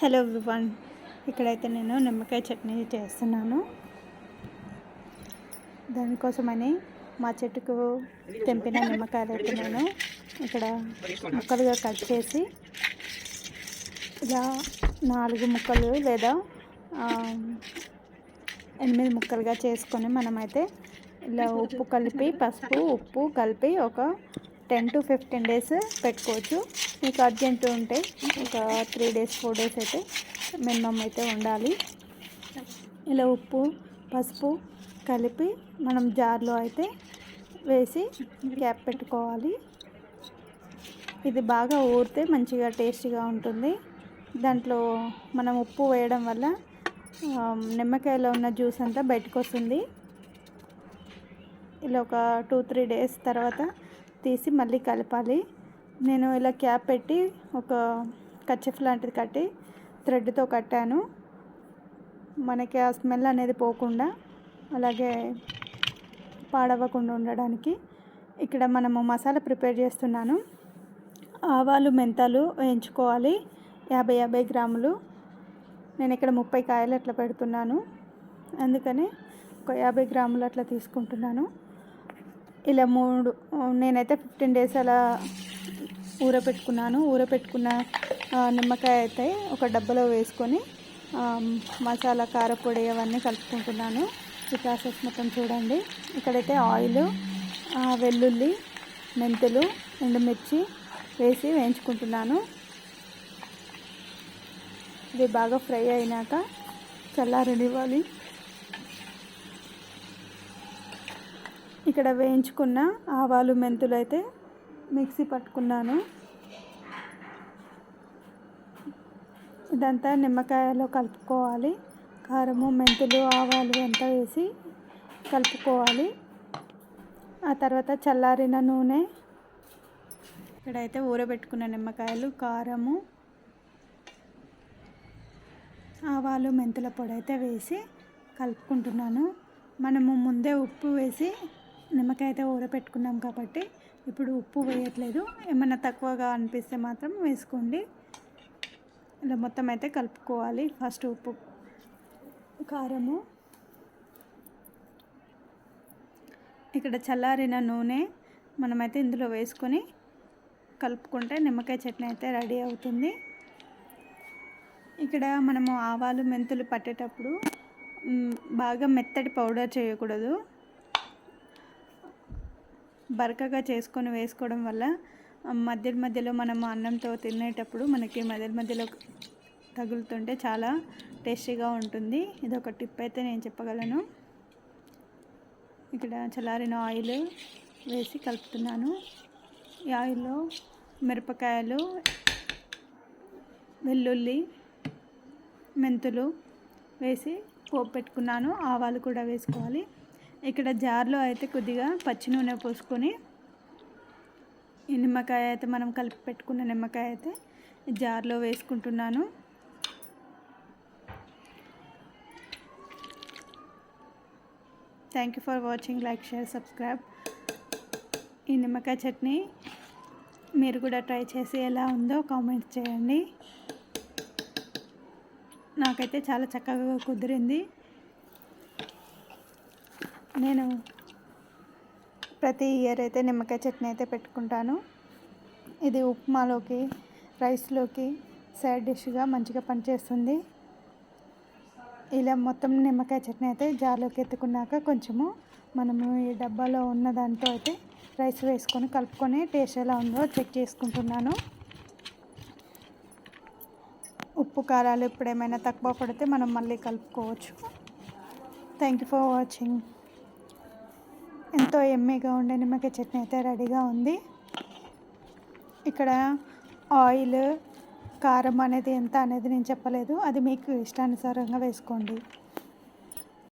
Hello everyone ఇక్కడైతే నేను నిమ్మకాయ చట్నీ చేస్తున్నాను. దానికోసమని మా చెట్టుకు తెంపిన నిమ్మకాయలు అయితే నేను ఇక్కడ ముక్కలుగా కట్ చేసి ఇలా నాలుగు ముక్కలు లేదా ఎనిమిది ముక్కలుగా చేసుకొని మనమైతే ఇలా ఉప్పు కలిపి పసుపు ఉప్పు కలిపి ఒక టెన్ టు ఫిఫ్టీన్ డేస్ పెట్టుకోవచ్చు. మీకు అర్జెంట్ ఉంటే ఒక త్రీ డేస్ ఫోర్ డేస్ అయితే మినిమం అయితే ఉండాలి. ఇలా ఉప్పు పసుపు కలిపి మనం జార్లో అయితే వేసి క్యాప్ పెట్టుకోవాలి. ఇది బాగా ఊరితే మంచిగా టేస్టీగా ఉంటుంది. దాంట్లో మనం ఉప్పు వేయడం వల్ల నిమ్మకాయలో ఉన్న జ్యూస్ అంతా బయటకు వస్తుంది ఇలా ఒక టూ త్రీ డేస్ తర్వాత తీసి మళ్ళీ కలపాలి. నేను ఇలా క్యాప్ పెట్టి ఒక కచ్చఫ్ లాంటిది కట్టి థ్రెడ్తో కట్టాను. మనకి ఆ స్మెల్ అనేది పోకుండా అలాగే పాడవకుండా ఉండడానికి ఇక్కడ మనము మసాలా ప్రిపేర్ చేస్తున్నాను. ఆవాలు మెంతాలు వేయించుకోవాలి. యాభై యాభై గ్రాములు. నేను ఇక్కడ ముప్పై కాయలు అట్లా పెడుతున్నాను. అందుకని ఒక యాభై గ్రాములు అట్లా తీసుకుంటున్నాను. ఇలా మూడు నేనైతే ఫిఫ్టీన్ డేస్ అలా ఊరపెట్టుకున్నాను. ఊరపెట్టుకున్న పెట్టుకున్న నిమ్మకాయ అయితే ఒక డబ్బాలో వేసుకొని మసాలా కారపొడి అవన్నీ కలుపుకుంటున్నాను. ఈ ప్రాసెస్ మొత్తం చూడండి. ఇక్కడైతే ఆయిల్ వెల్లుల్లి మెంతులు ఎండుమిర్చి వేసి వేయించుకుంటున్నాను. ఇది బాగా ఫ్రై అయినాక చల్లారనివ్వాలి. ఇక్కడ వేయించుకున్న ఆవాలు మెంతులు అయితే మిక్సీ పట్టుకున్నాను. ఇదంతా నిమ్మకాయలో కలుపుకోవాలి. కారము మెంతులు ఆవాలు అంతా వేసి కలుపుకోవాలి. ఆ తర్వాత చల్లారిన నూనె. ఇక్కడైతే ఊరబెట్టుకున్న నిమ్మకాయలు కారము ఆవాలు మెంతుల పొడి అయితే వేసి కలుపుకుంటున్నాను. మనము ముందే ఉప్పు వేసి నిమ్మకాయ అయితే ఊరపెట్టుకున్నాం కాబట్టి ఇప్పుడు ఉప్పు వేయట్లేదు. ఏమైనా తక్కువగా అనిపిస్తే మాత్రం వేసుకోండి. ఇలా మొత్తం అయితే కలుపుకోవాలి ఫస్ట్ ఉప్పు. కారము. ఇక్కడ చల్లారిన నూనె మనమైతే ఇందులో వేసుకొని కలుపుకుంటే నిమ్మకాయ చట్నీ అయితే రెడీ అవుతుంది. ఇక్కడ మనము ఆవాలు మెంతులు పట్టేటప్పుడు బాగా మెత్తటి పౌడర్ చేయకూడదు. బరకగా చేసుకొని వేసుకోవడం వల్ల మధ్య మధ్యలో మనం అన్నంతో తినేటప్పుడు మనకి మధ్య మధ్యలో తగులుతుంటే చాలా టేస్టీగా ఉంటుంది. ఇది ఒక టిప్ అయితే నేను చెప్పగలను. ఇక్కడ చల్లారిన ఆయిల్ వేసి కలుపుతున్నాను. ఈ ఆయిల్లో మిరపకాయలు వెల్లుల్లి మెంతులు వేసి పోపు పెట్టుకున్నాను. ఆవాలు కూడా వేసుకోవాలి. ఇక్కడ జార్లో అయితే కొద్దిగా పచ్చి నూనె పోసుకొని ఈ నిమ్మకాయ అయితే మనం కలిపి పెట్టుకున్న నిమ్మకాయ అయితే జార్లో వేసుకుంటున్నాను. Thank you for watching like share subscribe ఈ నిమ్మకాయ చట్నీ మీరు కూడా ట్రై చేసి ఎలా ఉందో కామెంట్స్ చేయండి. నాకైతే చాలా చక్కగా కుదిరింది. నేను ప్రతి ఇయర్ అయితే నిమ్మకాయ చట్నీ అయితే పెట్టుకుంటాను. ఇది ఉప్మాలోకి రైస్లోకి సైడ్ డిష్గా మంచిగా పనిచేస్తుంది. ఇలా మొత్తం నిమ్మకాయ చట్నీ అయితే జార్లోకి ఎత్తుకున్నాక కొంచెము మనము ఈ డబ్బాలో ఉన్న దాంతో అయితే రైస్ వేసుకొని కలుపుకొని టేస్ట్ ఎలా ఉందో చెక్ చేసుకుంటున్నాను. ఉప్పు కారాలు ఇప్పుడు ఏమైనా తక్కువ పడితే మనం మళ్ళీ కలుపుకోవచ్చు. థ్యాంక్ యూ ఫర్ వాచింగ్ ఎంతో ఎమ్మీగా ఉండే నిమ్మకాయ చట్నీ అయితే రెడీగా ఉంది. ఇక్కడ ఆయిల్ కారం అనేది ఎంత అనేది నేను చెప్పలేదు. అది మీకు ఇష్టానుసారంగా వేసుకోండి.